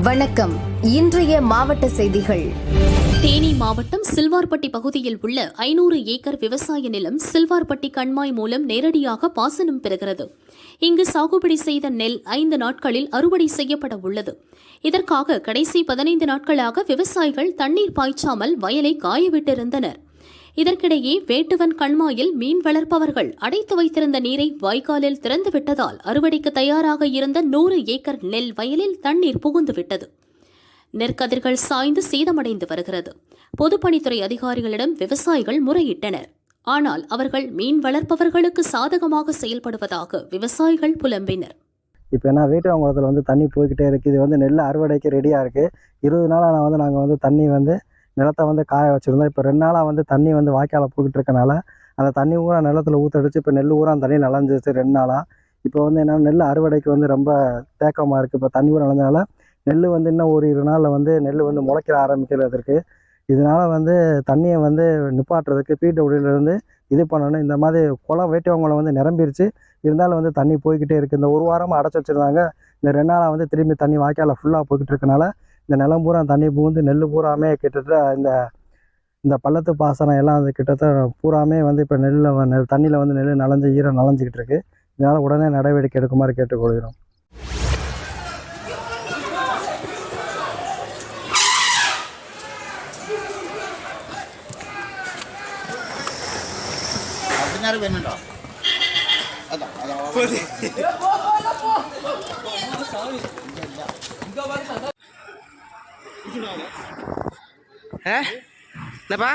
வணக்கம். இன்றைய மாவட்ட செய்திகள். தேனி மாவட்டம் சில்வார்பட்டி பகுதியில் உள்ள ஐநூறு ஏக்கர் விவசாய நிலம் சில்வார்பட்டி கண்மாய் மூலம் நேரடியாக பாசனம் பெறுகிறது. இங்கு சாகுபடி செய்த நெல் ஐந்து நாட்களில் அறுவடை செய்யப்பட உள்ளது. இதற்காக கடைசி பதினைந்து நாட்களாக விவசாயிகள் தண்ணீர் பாய்ச்சாமல் வயலை காயவிட்டிருந்தனர். இதற்கிடையே வேட்டுவன் கண்மாயில் மீன் வளர்ப்பவர்கள் அடைத்து வைத்திருந்த நீரை வாய்க்காலில் திறந்துவிட்டதால் அறுவடைக்கு தயாராக இருந்த நூறு ஏக்கர் நெல் வயலில் தண்ணீர் புகுந்துவிட்டது. நெற்கதிர்கள் சாய்ந்து சேதமடைந்து வருகிறது. பொதுப்பணித்துறை அதிகாரிகளிடம் விவசாயிகள் முறையிட்டனர். ஆனால் அவர்கள் மீன் வளர்ப்பவர்களுக்கு சாதகமாக செயல்படுவதாக விவசாயிகள் புலம்பினர். இப்போ என்ன வேட்டுவாங்குளத்தில் வந்து தண்ணி போய்கிட்டே இருக்குது இது வந்து நெல் அறுவடைக்கு ரெடியாக இருக்குது இருபது நாளாக நான் வந்து நாங்கள் வந்து தண்ணி வந்து நிலத்தை வந்து காய வச்சுருந்தோம். இப்போ ரெண்டு நாளாக வந்து தண்ணி வந்து வாய்க்கால போய்கிட்டு இருக்கனால அந்த தண்ணி ஊரா நிலத்துல ஊற்றடிச்சு இப்போ நெல் ஊரா தண்ணி நலஞ்சிச்சு ரெண்டு நாளாக இப்போ வந்து என்னென்னா நெல் அறுவடைக்கு வந்து ரொம்ப தேக்கமாக இருக்குது இப்போ தண்ணி ஊரா நலஞ்சனால நெல் வந்து இன்னும் ஒரு இரு நாளில் வந்து நெல் வந்து முளைக்க ஆரம்பிக்கிறது இருக்குது இதனால் வந்து தண்ணியை வந்து நிப்பாட்டுறதுக்கு பிடபிள்யூலேருந்து இது பண்ணணும். இந்த மாதிரி குளம் வேட்டியவங்களை வந்து நிரம்பிருச்சு. இருந்தாலும் வந்து தண்ணி போய்கிட்டே இருக்குது இந்த ஒரு வாரமாக அடைச்சி வச்சுருந்தாங்க. இந்த ரெண்டு நாளாக வந்து திரும்பி தண்ணி வாய்க்கால ஃபுல்லாக போய்கிட்டு இருக்கனால இந்த நிலம் பூரா தண்ணி புகுந்து நெல் பூராமே கிட்டத்தட்ட இந்த இந்த பள்ளத்து பாசனம் எல்லாம் வந்து கிட்டத்தட்ட பூராமே வந்து இப்போ நெல்லில் நெல் தண்ணியில் வந்து நெல் நனைஞ்சு ஈரம் நனைஞ்சிக்கிட்டு இருக்கு இதனால் உடனே நடவடிக்கை எடுக்குமாறு கேட்டுக்கொள்கிறோம் പതിനാറ് പേരുണ്ടോ അതാ അതാ என்னப்பா?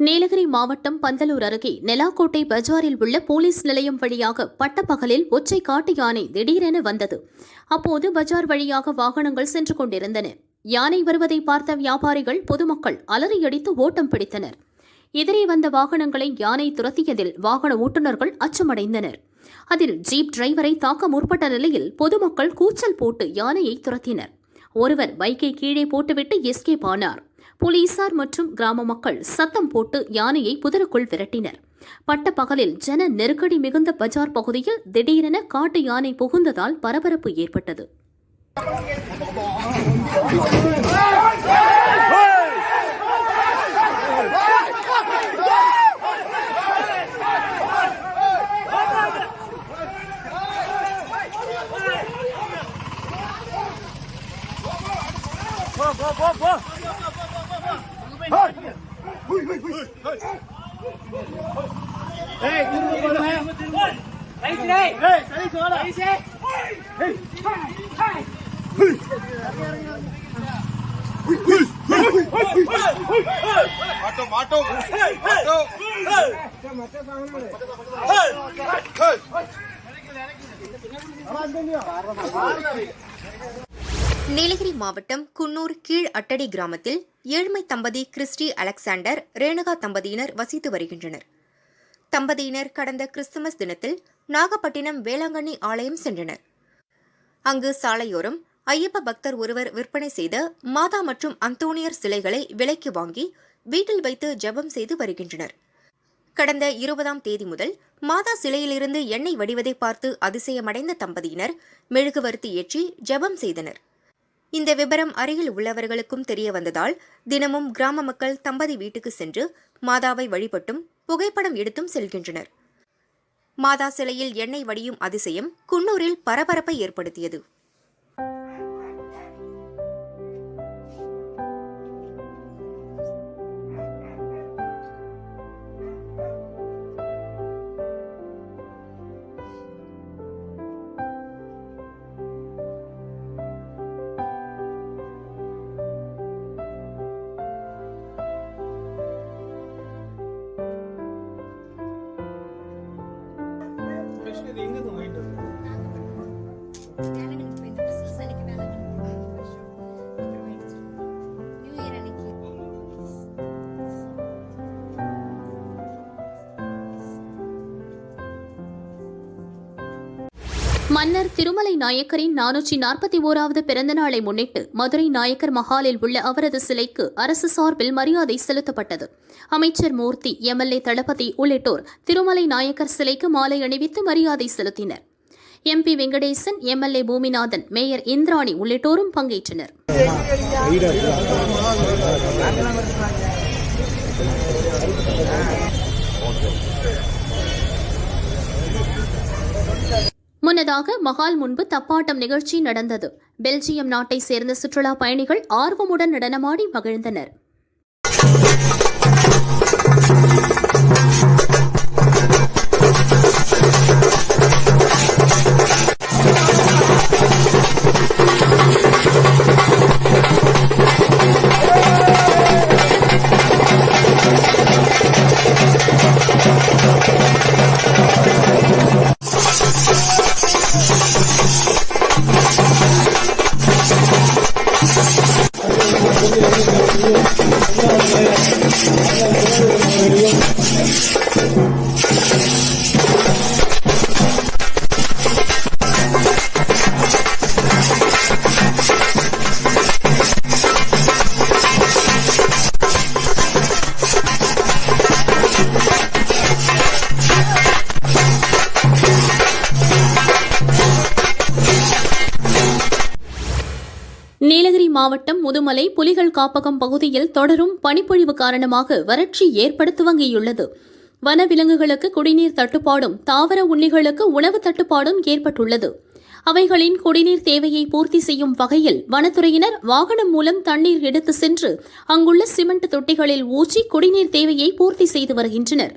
நீலகிரி மாவட்டம் பந்தலூர் அருகே நெலாக்கோட்டை பஜாரில் உள்ள போலீஸ் நிலையம் வழியாக பட்டப்பகலில் ஒற்றை காட்டு யானை திடீரென வந்தது. அப்போது பஜார் வழியாக வாகனங்கள் சென்று கொண்டிருந்தன. யானை வருவதை பார்த்த வியாபாரிகள் பொதுமக்கள் அலறியடித்து ஓட்டம் பிடித்தனர். எதிரே வந்த வாகனங்களை யானை துரத்தியதில் வாகன ஓட்டுநர்கள் அச்சமடைந்தனர். அதில் ஜீப் டிரைவரை தாக்க முற்பட்ட நிலையில் பொதுமக்கள் கூச்சல் போட்டு யானையை துரத்தினர். ஒருவர் பைக்கை கீழே போட்டுவிட்டு எஸ்கேப் ஆனார். போலீசார் மற்றும் கிராம மக்கள் சத்தம் போட்டு யானையை புதருக்குள் விரட்டினர். பட்ட பகலில் ஜன நெருக்கடி மிகுந்த பஜார் பகுதியில் திடீரென காட்டு யானை புகுந்ததால் பரபரப்பு ஏற்பட்டது. માટો માટો માટો આવાજ નહીં நீலகிரி மாவட்டம் குன்னூர் கீழ் அட்டடி கிராமத்தில் ஏழ்மை தம்பதி கிறிஸ்டி அலெக்சாண்டர் ரேணுகா தம்பதியினர் வசித்து வருகின்றனர். தம்பதியினர் கடந்த கிறிஸ்துமஸ் தினத்தில் நாகப்பட்டினம் வேளாங்கண்ணி ஆலயம் சென்றனர். அங்கு சாலையோரம் ஐயப்ப பக்தர் ஒருவர் விற்பனை செய்த மாதா மற்றும் அந்தோனியர் சிலைகளை விலைக்கு வாங்கி வீட்டில் வைத்து ஜெபம் செய்து வருகின்றனர். கடந்த இருபதாம் தேதி முதல் மாதா சிலையிலிருந்து எண்ணெய் வடிவதை பார்த்து அதிசயமடைந்த தம்பதியினர் மெழுகுவர்த்தி ஏற்றி ஜெபம் செய்தனர். இந்த விபரம் அருகில் உள்ளவர்களுக்கும் தெரிய வந்ததால் தினமும் கிராம மக்கள் தம்பதி வீட்டுக்கு சென்று மாதாவை வழிபட்டும் புகைப்படம் எடுத்தும் செல்கின்றனர். மாதா சிலையில் எண்ணெய் வடியும் அதிசயம் குன்னூரில் பரபரப்பை ஏற்படுத்தியது. மன்னர் திருமலை நாயக்கரின் நானூற்றி நாற்பத்தி ஓராவது பிறந்த நாளை முன்னிட்டு மதுரை நாயக்கர் மஹாலில் உள்ள அவரது சிலைக்கு அரசு சார்பில் மரியாதை செலுத்தப்பட்டது. அமைச்சர் மூர்த்தி எம்எல்ஏ தளபதி உள்ளிட்டோர் திருமலை நாயக்கர் சிலைக்கு மாலை அணிவித்து மரியாதை செலுத்தினர். MP Venkatesan MLA Poominathan mayor Indrani உள்ளிட்டோரும் பங்கேற்றனர். முன்னதாக மகால் முன்பு தப்பாட்டம் நிகழ்ச்சி நடந்தது. பெல்ஜியம் நாட்டை சேர்ந்த சுற்றுலா பயணிகள் ஆர்வமுடன் நடனமாடி மகிழ்ந்தனர். மாவட்டம் முதுமலை புலிகள் காப்பகம் பகுதியில் தொடரும் பனிப்பொழிவு காரணமாக வறட்சி ஏற்பட துவங்கியுள்ளது வனவிலங்குகளுக்கு குடிநீர் தட்டுப்பாடும் தாவர உண்ணிகளுக்கு உணவு தட்டுப்பாடும் ஏற்பட்டுள்ளது. அவைகளின் குடிநீர் தேவையை பூர்த்தி செய்யும் வகையில் வனத்துறையினர் வாகனம் மூலம் தண்ணீர் எடுத்து சென்று அங்குள்ள சிமெண்ட் தொட்டிகளில் ஊற்றி குடிநீர் தேவையை பூர்த்தி செய்து வருகின்றனர்.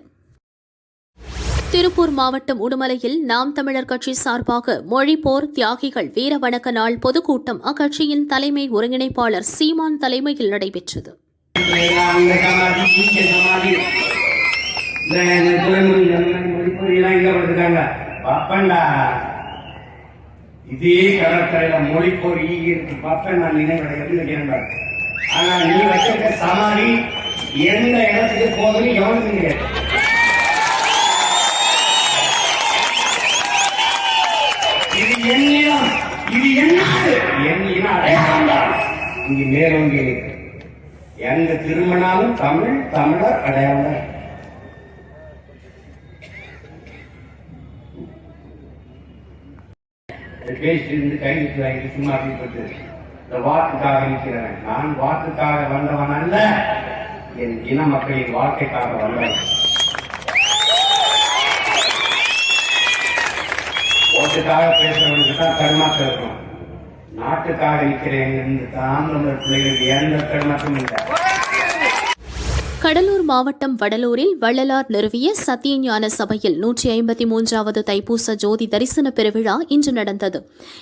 திருப்பூர் மாவட்டம் உடுமலையில் நாம் தமிழர் கட்சி சார்பாக மொழிப்போர் தியாகிகள் வீர வணக்க நாள் பொதுக்கூட்டம் அக்கட்சியின் தலைமை ஒருங்கிணைப்பாளர் சீமான் தலைமையில் நடைபெற்றது. இதே கடற்கரையில மொழிப்பொறி இருக்கு பாப்பேன் நான் நினைவு நினைக்கிறேன் ஆனா நீ வச்சிருக்க சமாதி எந்த இடத்துக்கு போதும் எவனுக்கு தெரியாது இங்கு மேலோங்கி எங்க திரும்பினாலும் தமிழ் தமிழர் அடையாளம். பேசிட்டு இருந்து கைவிட்டு வாங்கி சும்மா அப்படிப்பட்டு இந்த வாக்குக்காக நிற்கிறவன். நான் வாக்குக்காக வந்தவன் அல்ல. என் இன மக்களின் வாழ்க்கைக்காக வந்தவன். ஓட்டுக்காக பேசுறவனுக்கு தான் தடுமாற்றம் இருக்கும் நாட்டுக்காக நிற்கிறேன் என்று தான் நம்ம பிள்ளைகளுக்கு எந்த தடுமாற்றமும் இல்லை கடலூர் மாவட்டம் வடலூரில் வள்ளலார் நிறுவிய சத்தியஞான சபையில் நூற்றி ஐம்பத்தி மூன்றாவது தைப்பூச ஜோதி தரிசன பெருவிழா இன்று நடந்தது.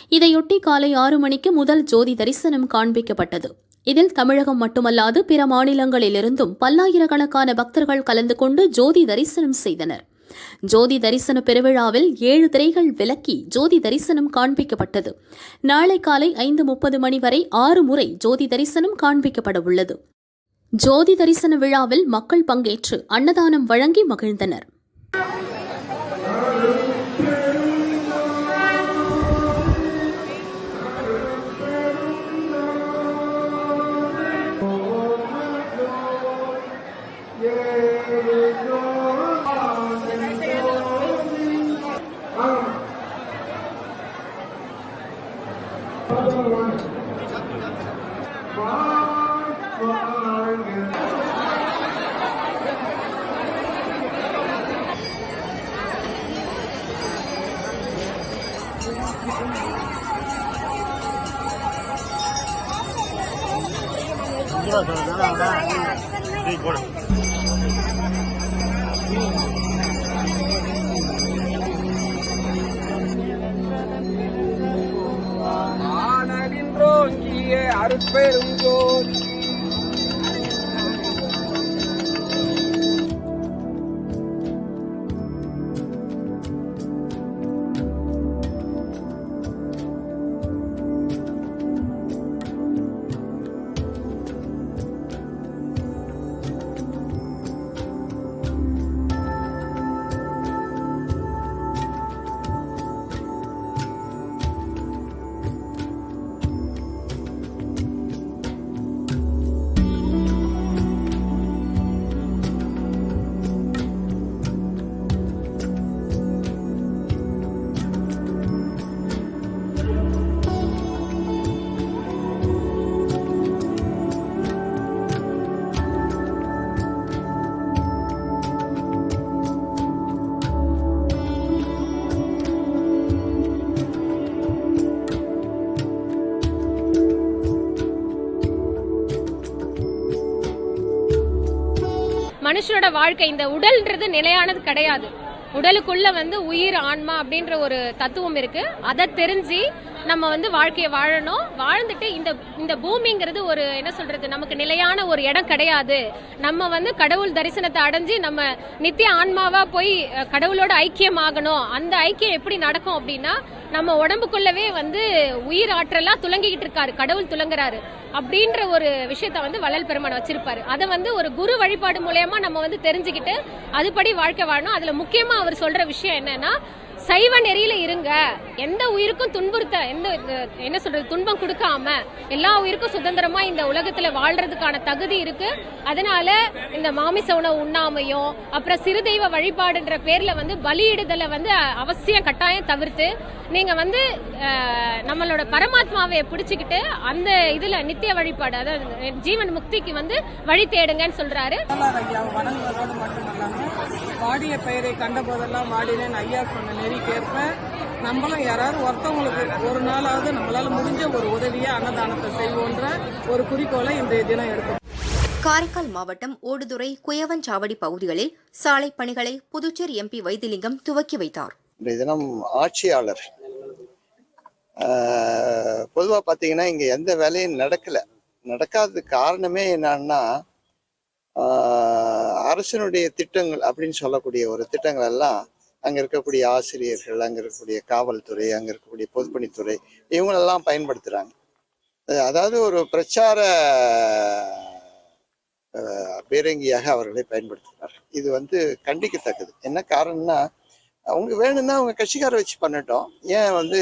இதையொட்டி காலை ஆறு மணிக்கு முதல் ஜோதி தரிசனம் காண்பிக்கப்பட்டது. இதில் தமிழகம் மட்டுமல்லாது பிற மாநிலங்களிலிருந்தும் பல்லாயிரக்கணக்கான பக்தர்கள் கலந்து கொண்டு ஜோதி தரிசனம் செய்தனர். ஜோதி தரிசன பெருவிழாவில் ஏழு திரைகள் விலக்கி ஜோதி தரிசனம் காண்பிக்கப்பட்டது. நாளை காலை ஐந்து முப்பது மணி வரை ஆறு முறை ஜோதி தரிசனம் காண்பிக்கப்பட உள்ளது. ஜோதி தரிசன விழாவில் மக்கள் பங்கேற்று அன்னதானம் வழங்கி மகிழ்ந்தனர். அருட்பெரும் ஜோதி மனுஷனோட வாழ்க்கை இந்த உடல்ன்றது நிலையானது கிடையாது. உடலுக்குள்ள வந்து உயிர் ஆன்மா அப்படின்ற ஒரு தத்துவம் இருக்கு. அதை தெரிஞ்சு நம்ம வந்து வாழ்க்கையை வாழணும். வாழ்ந்துட்டு இந்த இந்த பூமிங்கிறது ஒரு என்ன சொல்றது நமக்கு நிலையான ஒரு இடம் கிடையாது. நம்ம வந்து கடவுள் தரிசனத்தை அடைஞ்சு நம்ம நித்திய ஆன்மாவா போய் கடவுளோட ஐக்கியம் ஆகணும் அந்த ஐக்கியம் எப்படி நடக்கும் அப்படின்னா நம்ம உடம்புக்குள்ளவே வந்து உயிர் ஆற்றலா துலங்கிக்கிட்டு இருக்காரு. கடவுள் துலங்குறாரு. அப்படின்ற ஒரு விஷயத்த வந்து வள்ளல் பெருமான் வச்சிருப்பாரு. அதை வந்து ஒரு குரு வழிபாடு மூலயமா நம்ம வந்து தெரிஞ்சுக்கிட்டு அதுபடி வாழ்க்கை வாழணும். அதுல முக்கியமா அவர் சொல்ற விஷயம் என்னன்னா சைவ நெறியில இருங்க. எந்த உயிருக்கும் துன்புறுத்த எந்த என்ன சொல்றது துன்பம் கொடுக்காம எல்லா உயிருக்கும் சுதந்திரமா இந்த உலகத்துல வாழ்றதுக்கான தகுதி இருக்கு. அதனால இந்த மாமிச உணவு உண்ணாமையும் அப்புறம் சிறுதெய்வ வழிபாடுன்ற பேர்ல வந்து பலியிடுதலை வந்து அவசியம் கட்டாயம் தவிர்த்து நீங்க வந்து நம்மளோட பரமாத்மாவை பிடிச்சுக்கிட்டு அந்த இதுல நித்திய வழிபாடு அதாவது ஜீவன் முக்திக்கு வந்து வழி தேடுங்கன்னு சொல்றாரு. வாடிய பெயரை கண்ட போதெல்லாம் வாடினேன். ஐயா சொன்ன நெறிக்கேற்ப நம்மளும் யாராவது ஒருத்தவங்களுக்கு ஒரு நாளாவது நம்மளால முடிஞ்ச ஒரு உதவியை அன்னதானத்தை செய்வோன்ற ஒரு குறிக்கோளை இன்றைய தினம் எடுக்கும் காரைக்கால் மாவட்டம் ஓடுதுறை குயவஞ்சாவடி பகுதிகளில் சாலை பணிகளை புதுச்சேரி எம்பி வைத்திலிங்கம் துவக்கி வைத்தார். இன்றைய தினம் ஆட்சியாளர். பொதுவாக பார்த்தீங்கன்னா இங்கே எந்த வேலையும் நடக்கலை. நடக்காததுக்கு காரணமே என்னன்னா ஆஹ் அரசினுடைய திட்டங்கள் அப்படின்னு சொல்லக்கூடிய ஒரு திட்டங்கள் எல்லாம் அங்கே இருக்கக்கூடிய ஆசிரியர்கள் அங்கே இருக்கக்கூடிய காவல்துறை அங்கே இருக்கக்கூடிய பொதுப்பணித்துறை இவங்களெல்லாம் பயன்படுத்துகிறாங்க அதாவது ஒரு பிரச்சார ஆஹ், பீரங்கியாக அவர்களை பயன்படுத்துகிறார். இது வந்து கண்டிக்கத்தக்கது. என்ன காரணம்னா அவங்க வேணும்னா அவங்க கட்சிக்கார வச்சு பண்ணட்டும். ஏன் வந்து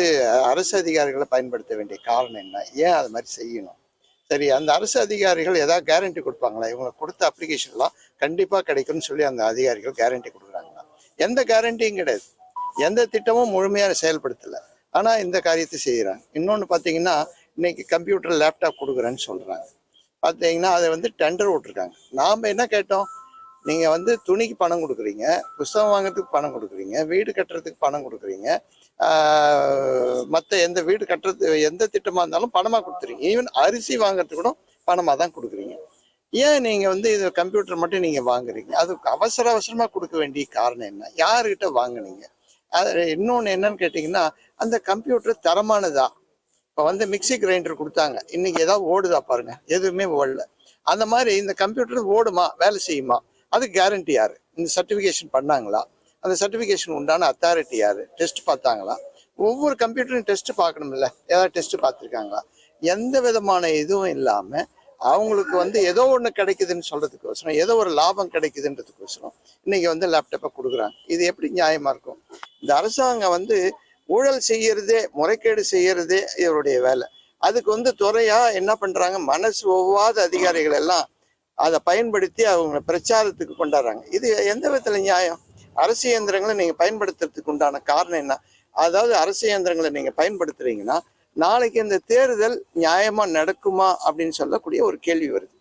அரசு அதிகாரிகளை பயன்படுத்த வேண்டிய காரணம் என்ன? ஏன் அது மாதிரி செய்யணும்? சரி அந்த அரசு அதிகாரிகள் ஏதாவது கேரண்டி கொடுப்பாங்களா? இவங்க கொடுத்த அப்ளிகேஷன்லாம் கண்டிப்பாக கிடைக்கும்னு சொல்லி அந்த அதிகாரிகள் கேரண்டி கொடுக்குறாங்க. எந்த கேரண்டியும் கிடையாது. எந்த திட்டமும் முழுமையாக செயல்படுத்தலை. ஆனால் இந்த காரியத்தை செய்கிறாங்க இன்னொன்று பார்த்தீங்கன்னா இன்னைக்கு கம்ப்யூட்டர் லேப்டாப் கொடுக்குறேன்னு சொல்கிறாங்க பார்த்தீங்கன்னா அதை வந்து டெண்டர் விட்டுருக்காங்க. நாம் என்ன கேட்டோம்? நீங்கள் வந்து துணிக்கு பணம் கொடுக்குறீங்க புஸ்தகம் வாங்குறதுக்கு பணம் கொடுக்குறீங்க வீடு கட்டுறதுக்கு பணம் கொடுக்குறீங்க மற்ற எந்த வீடு கட்டுறது எந்த திட்டமாக இருந்தாலும் பணமாக கொடுத்துறீங்க. ஈவன் அரிசி வாங்குறதுக்கு கூட பணமாக தான் கொடுக்குறீங்க. ஏன் நீங்கள் வந்து இது கம்ப்யூட்டர் மட்டும் நீங்கள் வாங்குறீங்க? அது அவசர அவசரமாக கொடுக்க வேண்டிய காரணம் என்ன? யாருக்கிட்ட வாங்குனீங்க? அது இன்னொன்று என்னன்னு கேட்டிங்கன்னா அந்த கம்ப்யூட்டர் தரமானதா? இப்போ வந்து மிக்ஸி கிரைண்டர் கொடுத்தாங்க. இன்னைக்கு ஏதாவது ஓடுதா பாருங்க. எதுவுமே ஓடல. அந்த மாதிரி இந்த கம்ப்யூட்டர் ஓடுமா? வேலை செய்யுமா? அது கேரண்டி யாரு? இந்த சர்டிஃபிகேஷன் பண்ணாங்களா? அந்த சர்டிஃபிகேஷன் உண்டான அத்தாரிட்டி யாரு? டெஸ்ட் பார்த்தாங்களா? ஒவ்வொரு கம்ப்யூட்டரும் டெஸ்ட் பார்க்கணும்ல. ஏதாவது டெஸ்ட் பார்த்துருக்காங்களா? எந்த விதமான இதுவும் இல்லாமல் அவங்களுக்கு வந்து ஏதோ ஒன்று கிடைக்குதுன்னு சொல்கிறதுக்கோசரம் ஏதோ ஒரு லாபம் கிடைக்குதுன்றதுக்கோசரம் இன்றைக்கி வந்து லேப்டாப்பை கொடுக்குறாங்க. இது எப்படி நியாயமாக இருக்கும்? இந்த அரசாங்கம் வந்து ஊழல் செய்யறதே முறைகேடு செய்யறதே இவருடைய வேலை. அதுக்கு வந்து துறையா என்ன பண்றாங்க? மனசு ஒவ்வாத அதிகாரிகள் எல்லாம் அதை பயன்படுத்தி அவங்க பிரச்சாரத்துக்கு கொண்டாடுறாங்க. இது எந்த விதத்துல நியாயம்? அரசு இயந்திரங்களை நீங்க பயன்படுத்துறதுக்கு உண்டான காரணம் என்ன? அதாவது அரசு இயந்திரங்களை நீங்க பயன்படுத்துறீங்கன்னா நாளைக்கு இந்த தேர்தல் நியாயமா நடக்குமா அப்படின்னு சொல்லக்கூடிய ஒரு கேள்வி வருது.